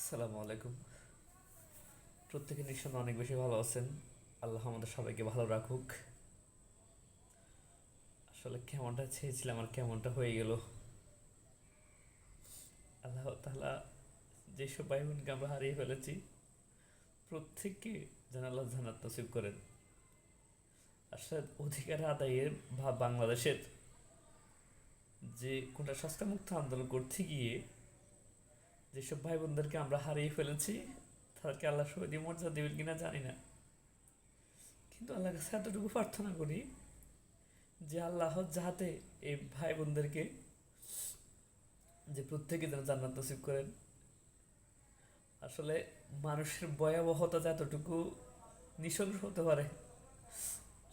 আসসালামু আলাইকুম। প্রত্যেকে নিঃসন্দেহে অনেক বেশি ভালো আছেন। আল্লাহ আমাদের সবাইকে ভালো রাখুক। আসলে কেমনটা চেয়েছিলাম আর কেমনটা হয়ে গেল। আল্লাহ তাআলা যেসব ভাই বোনকে আমরা হারিয়ে ফেলেছি, প্রত্যেককে যেন আল্লাহ জান্নাত নসিব করেন। আসলে অধিকার আদায়ের বা বাংলাদেশের যে কোনটা সস্তা মুক্ত আন্দোলন করতে গিয়ে যেসব ভাই বোনদেরকে আমরা হারিয়ে ফেলেছি, তাদেরকে আল্লাহ সহিদি মর্যাদা দেবেন কিনা জানি না। কিন্তু আল্লাহর কাছে এতটুকু প্রার্থনা করি যে আল্লাহ যাহাতে এই ভাই বোনদেরকে যে প্রত্যেকে যেন জান্নাত নসিব করেন, আসলে মানুষের ভয়াবহতা যে এতটুকু নৃশংস হতে পারে,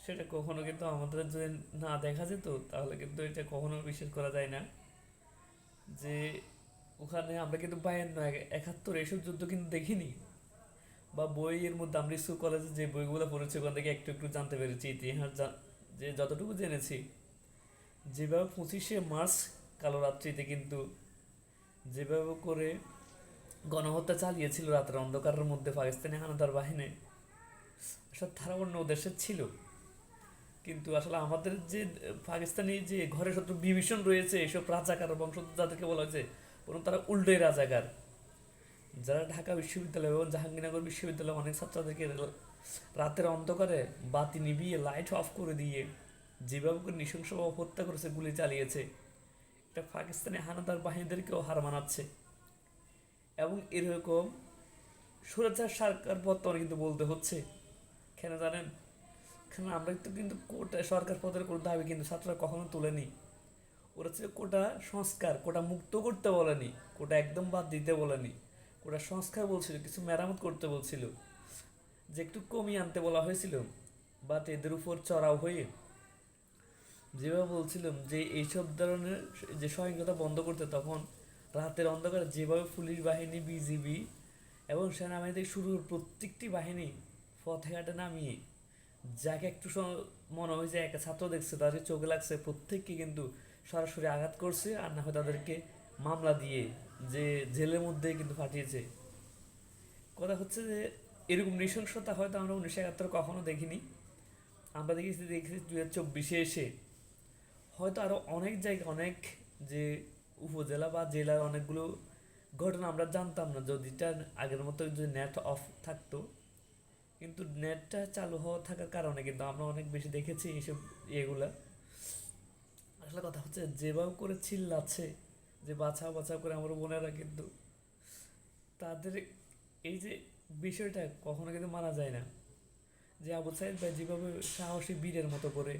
সেটা কখনো কিন্তু আমাদের যদি না দেখা যেত, তাহলে কিন্তু এটা কখনো বিশ্বাস করা যায় না যে ওখানে আমরা কিন্তু বায়ান্ন একাত্তর এসব যুদ্ধ কিন্তু দেখিনি। বা বইয়ের মধ্যে আমরা স্কুল কলেজে যে বইগুলো পড়েছি, ওখান থেকে একটু একটু জানতে পেরেছি ইতিহাস যে যতটুকু জেনেছি। যেভাবে পঁচিশে মার্চ কালো রাত্রিতে কিন্তু যেভাবে করে গণহত্যা চালিয়েছিল রাতের অন্ধকারের মধ্যে পাকিস্তানি হানাদার বাহিনী, আসলে তারা অন্য দেশের ছিল। কিন্তু আসলে আমাদের যে, পাকিস্তানি যে ঘরে শত্রু বিভীষণ রয়েছে, এসব রাজাকার বংশধর যাদেরকে বলা হয়েছে বরং তারা উল্টোই রাজাকার। যারা ঢাকা বিশ্ববিদ্যালয় এবং জাহাঙ্গীরনগর বিশ্ববিদ্যালয়ে অনেক ছাত্রদেরকে রাতের অন্ধকারে বাতি নিভিয়ে লাইট অফ করে দিয়ে যেভাবে করে নৃশংসভাবে হত্যা করেছে, গুলি চালিয়েছে, এটা পাকিস্তানি হানাদার বাহিনীদেরকেও হার মানাচ্ছে। এবং এরকম সুরক্ষার সরকার বর্তমানে কিন্তু বলতে হচ্ছে। কেন জানেন? কেন আমরা তো কিন্তু কোটা সরকার পদের কোনো দাবি কিন্তু ছাত্ররা কখনো তোলেনি। ওরা ছিল কোটা সংস্কার, কোটা মুক্ত করতে বলেনি, কোটা একদম বাদ দিতে বলেনি, কোটা সংস্কার বলছিল, কিছু মেরামত করতে বলছিল, যে একটু কমিয়ে আনতে বলা হয়েছিল বা এদের উপর চড়াও হয়ে যেভাবে বলছিলাম যে এইসব ধরনের যে সহিংসতা বন্ধ করতে তখন রাতের অন্ধকারে যেভাবে পুলিশ বাহিনী, বিজিবি এবং সেনাবাহিনী থেকে শুরু করে প্রত্যেকটি বাহিনী পথে ঘাটে নামিয়ে, যাকে একটু মনে হয় যে একটা ছাত্র দেখছে তাদের চোখে লাগছে, প্রত্যেককে কিন্তু সরাসরি আঘাত করছে আর না হয় তাদেরকে মামলা দিয়ে যে জেলের মধ্যে কিন্তু পাঠিয়েছে কথা হচ্ছে যে, এরকম নৃশংসতা হয়তো আমরা উনিশশো একাত্তর কখনো দেখিনি। আমরা দেখেছি দেখেছি দু হাজার চব্বিশে এসে হয়তো আরও অনেক জায়গায় অনেক যে উপজেলা বা জেলার অনেকগুলো ঘটনা আমরা জানতাম না, যদিটা আগের মতো যদি নেট অফ থাকতো। কিন্তু নেটটা চালু হওয়া থাকার কারণে কিন্তু আমরা অনেক বেশি দেখেছি এইসব ইয়েগুলা। আসলে কথা হচ্ছে, যেভাবে করে চিল্লাচ্ছে, যে বাঁচাও বাঁচাও করে আমার বোনেরা কিন্তু তাদের এই যে বিষয়টা কখনো কিন্তু মানা যায় না। যে আবু সাইদ ভাই যেভাবে সাহসী বীরের মতো করে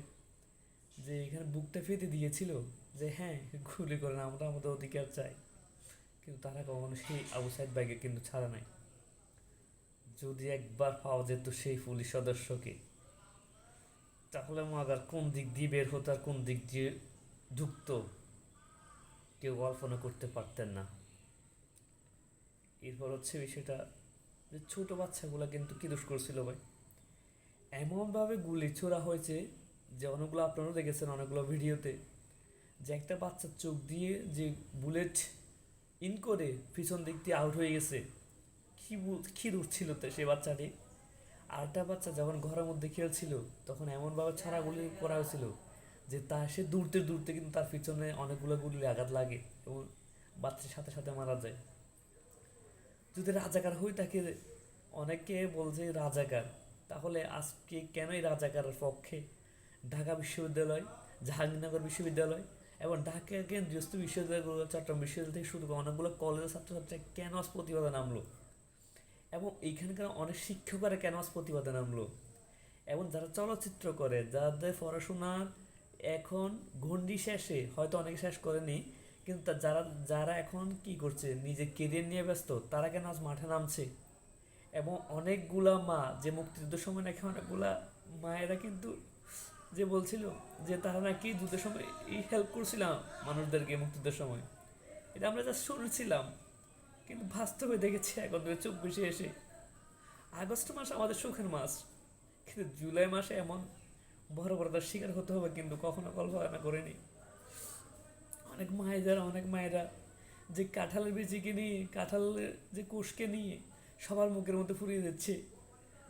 যে এখানে বুকটা ফেতে দিয়েছিল, যে হ্যাঁ গুলি করেন আমরা আমাদের অধিকার চাই। কিন্তু তারা কখনো সেই আবু সাইদ ভাইকে কিন্তু ছাড়া নাই। যদি একবার পাওয়া যেত সেই পুলিশ সদস্যকে, তাহলে মাগার কোন দিক দিয়ে বের হতো আর কোন দিক দিয়ে ঢুকতো কেউ কল্পনা করতে পারতেন না। এরপর হচ্ছে বিষয়টা যে ছোট বাচ্চাগুলো কিন্তু কি দোষ করছিল ভাই? এমনভাবে গুলি ছোড়া হয়েছে যে অনেকগুলো আপনারাও দেখেছেন অনেকগুলো ভিডিওতে, যে একটা বাচ্চার চোখ দিয়ে যে বুলেট ইন করে পিছন দিক দিয়ে আউট হয়ে গেছে, কি কি দূর ছিল তো সে বাচ্চাটি আরেকটা বাচ্চা যখন ঘরের মধ্যে খেলছিল, তখন এমনভাবে ছাড়া গুলি করা হয়েছিল যে তা সে দূরতে দূরতে কিন্তু তার পিছনে অনেকগুলো গুলি আঘাত লাগে এবং বাচ্চার সাথে সাথে মারা যায়। যদি রাজাকার হই তাকে অনেকে বলছে রাজাকার, তাহলে আজকে কেন এই রাজাকারের পক্ষে ঢাকা বিশ্ববিদ্যালয়, জাহাঙ্গীরনগর বিশ্ববিদ্যালয় এবং ঢাকা কেন্দ্রীয়স্থ বিশ্ববিদ্যালয়গুলো, চট্টগ্রাম বিশ্ববিদ্যালয় থেকে শুরু করে অনেকগুলো কলেজের ছাত্রছাত্রী কেন আজ প্রতিবাদে নামলো? এবং এইখানকার অনেক শিক্ষকরা কেন আজ প্রতিবাদে নামলো? এবং যারা চলচ্চিত্র করে, যাদের পড়াশোনার এখন গণ্ডি শেষে, হয়তো অনেকে শেষ করেনি, কিন্তু যারা যারা এখন কি করছে নিজের কেরিয়ার নিয়ে ব্যস্ত, তারা কেন আজ মাঠে নামছে? এবং অনেকগুলা মা, যে মুক্তিযুদ্ধের সময় নাকি অনেকগুলা মায়েরা কিন্তু যে বলছিল যে তারা নাকি যুদ্ধের সময় এই হেল্প করছিলাম মানুষদেরকে মুক্তিযুদ্ধের সময়। এটা আমরা যা শুনছিলাম, কিন্তু বাস্তবে দেখেছি এখন দু চব্বিশে এসে। আগস্ট মাস আমাদের সুখের মাস, কিন্তু জুলাই মাসে এমন বড় বড় তার শিকার হতে হবে, কিন্তু কখনো কল্পনা করিনি। অনেক মায়েরা অনেক মায়েরা যে কাঁঠালের বিচিকে নিয়ে কাঁঠালের যে কোষকে নিয়ে সবার মুখের মধ্যে ফুরিয়ে দিচ্ছে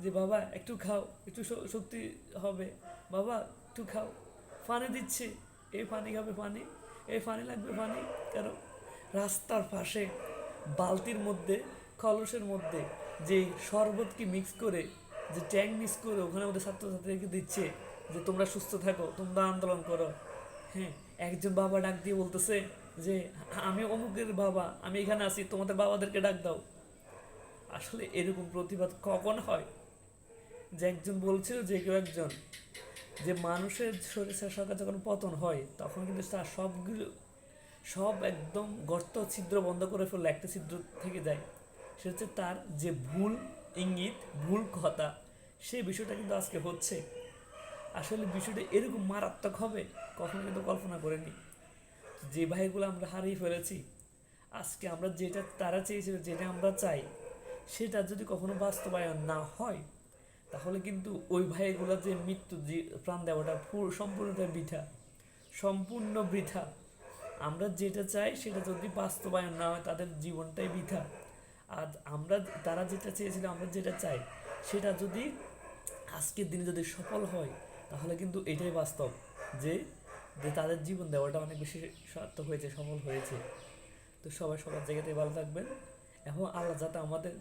যে, বাবা, একটু খাও, একটু শক্তি হবে। বাবা, একটু খাও। পানি দিচ্ছে। এই পানি খাবে পানি, এই পানি লাগবে পানি। কেন রাস্তার পাশে, বালতির মধ্যে, কলসের মধ্যে যে শরবতকে মিক্স করে, যে ট্যাং মিক্স করে, ওখানে মধ্যে ছাত্রছাত্রীদেরকে দিচ্ছে। যে তোমরা সুস্থ থাকো, তোমরা আন্দোলন করো। হ্যাঁ একজন বাবা ডাক দিয়ে বলতেছে যে, আমি অমুকের বাবা, আমি এখানে আছি, তোমাদের বাবাদেরকে ডাক দাও। আসলে এরকম প্রতিবাদ কখন হয়? যে একজন বলছিল যে কেউ একজন, যে মানুষের শরীর সরকার যখন পতন হয়, তখন কিন্তু তার সবগুলো, সব একদম গর্ত ছিদ্র বন্ধ করে ফেললে একটা ছিদ্র থেকে যায়। সে হচ্ছে তার যে ভুল ইঙ্গিত, ভুল কথা সেই বিষয়টা কিন্তু আজকে হচ্ছে। আসলে বিষয়টা এরকম মারাত্মক হবে, কখনো কিন্তু কল্পনা করিনি। যে ভাইগুলো আমরা হারিয়ে ফেলেছি, আজকে আমরা যেটা তারা চেয়েছিল, যেটা আমরা চাই, সেটা যদি কখনো বাস্তবায়ন না হয়, তাহলে কিন্তু ওই ভাইগুলো যে মৃত্যু প্রাণ দেওয়াটা, পুরো সম্পূর্ণটা বৃথা, সম্পূর্ণ বৃথা। আমরা যেটা চাই, সেটা যদি বাস্তবায়ন না হয়, তাদের জীবনটাই বৃথা। আর আমরা তারা যেটা চেয়েছিল, আমরা যেটা চাই, সেটা যদি আজকের দিনে যদি সফল হয় তাহলে কিন্তু এটাই বাস্তব যে যে তাদের জীবন দেওয়াটা অনেক বেশি সার্থক হয়েছে, সফল হয়েছে। তো সবাই সবার জায়গাতে ভালো থাকবেন এবং আল্লাহ যাতে আমাদের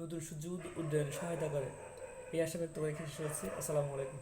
নতুন সুযোগ উন্নয়নে সহায়তা করে। এই আশা ব্যক্ত করে শেষ হচ্ছে আসসালামু আলাইকুম।